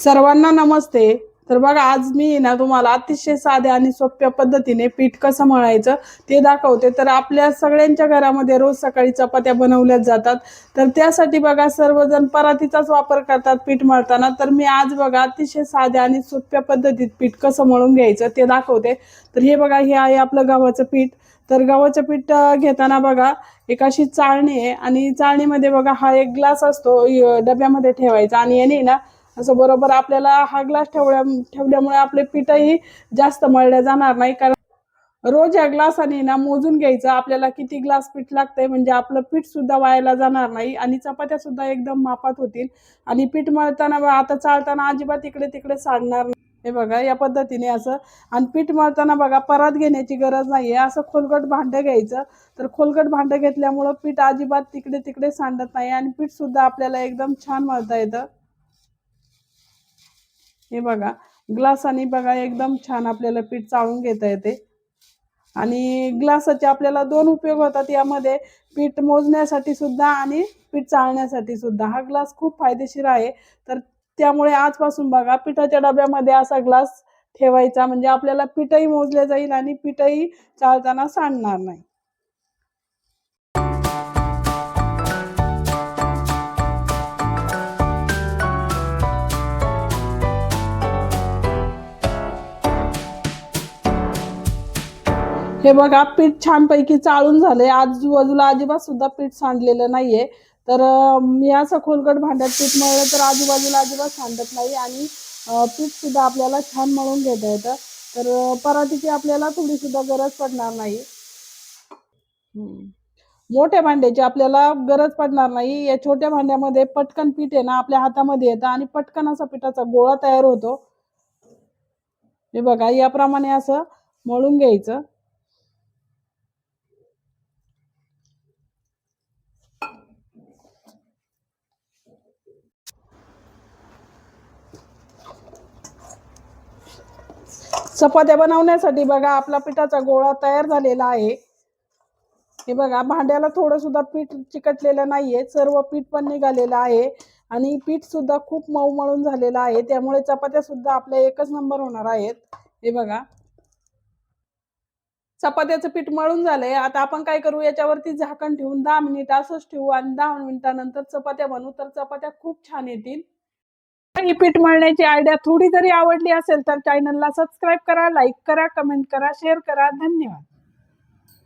सर्वांना नमस्ते. तर बघा आज मी ना तुम्हाला अतिशय साध्या आणि सोप्या पद्धतीने पीठ कसं मळायचं ते दाखवते. तर आपल्या सगळ्यांच्या घरामध्ये रोज सकाळी चपात्या बनवल्या जातात. तर त्यासाठी बघा सर्वजण परातीचाच वापर करतात पीठ मळताना. तर मी आज बघा अतिशय साध्या आणि सोप्या पद्धतीत पीठ कसं मळून घ्यायचं ते दाखवते. तर हे बघा हे आहे आपलं गव्हाचं पीठ. तर गव्हाचं पीठ घेताना बघा एक अशी चाळणी आहे आणि चाळणीमध्ये बघा हा एक ग्लास असतो डब्यामध्ये ठेवायचा आणि याने ना असं बरोबर आपल्याला हा ग्लास ठेवल्या ठेवल्यामुळे आपले पीठही जास्त मळल्या जाणार नाही. कारण रोज या ग्लासाने ना मोजून घ्यायचं. आपल्याला किती ग्लास पीठ लागतंय म्हणजे आपलं पीठ सुद्धा वायाला जाणार नाही आणि चपात्या सुद्धा एकदम मापात होतील. आणि पीठ मळताना आता चालताना अजिबात इकडे तिकडे सांडणार नाही. हे बघा या पद्धतीने असं. आणि पीठ मळताना बघा परात घेण्याची गरज नाही आहे असं खोलगट भांडं घ्यायचं. तर खोलगट भांडं घेतल्यामुळं पीठ अजिबात तिकडे तिकडे सांडत नाही आणि पीठसुद्धा आपल्याला एकदम छान मळता येतं. हे बघा ग्लासाने बघा एकदम छान आपल्याला पीठ चाळून घेता येते. आणि ग्लासाचे आपल्याला दोन उपयोग होतात यामध्ये. पीठ मोजण्यासाठी सुद्धा आणि पीठ चाळण्यासाठी सुद्धा. हा ग्लास खूप फायदेशीर आहे. तर त्यामुळे आजपासून बघा पिठाच्या डब्यामध्ये असा ग्लास ठेवायचा. म्हणजे आपल्याला पीठही मोजले जाईल आणि पीठही चाळताना सांडणार नाही. हे बघा पीठ छानपैकी चाळून झालंय. आजूबाजूला अजिबात सुद्धा पीठ सांडलेलं नाहीये. तर मी असं खोलगट भांड्यात पीठ मळलं तर आजूबाजूला अजिबात सांडत नाही आणि पीठ सुद्धा आपल्याला छान मळून घेता येतं. तर पराठीची आपल्याला थोडी सुद्धा गरज पडणार नाही. मोठ्या भांड्याची आपल्याला गरज पडणार नाही. या छोट्या भांड्यामध्ये पटकन पीठ आहे ना आपल्या हातामध्ये येतं आणि पटकन असा पिठाचा गोळा तयार होतो. हे बघा याप्रमाणे असं मळून घ्यायचं. चपात्या बनवण्यासाठी बघा आपला पिठाचा गोळा तयार झालेला आहे. हे बघा भांड्याला थोडं सुद्धा पीठ चिकटलेलं नाहीये सर्व पीठ पण निघालेलं आहे आणि पीठ सुद्धा खूप मऊ मळून झालेलं आहे. त्यामुळे चपात्या सुद्धा आपल्या एकच नंबर होणार आहेत. हे बघा. चपात्याचं पीठ मळून झालंय. आता आपण काय करू याच्यावरती झाकण ठेवून दहा मिनिट असंच ठेवू आणि दहा मिनिटानंतर चपात्या बनवू. तर चपात्या खूप छान येतील. रिपीट पीठ मळण्याची आयडिया थोडी जरी आवडली असेल तर चॅनलला सबस्क्राईब करा लाईक करा कमेंट करा शेअर करा. धन्यवाद.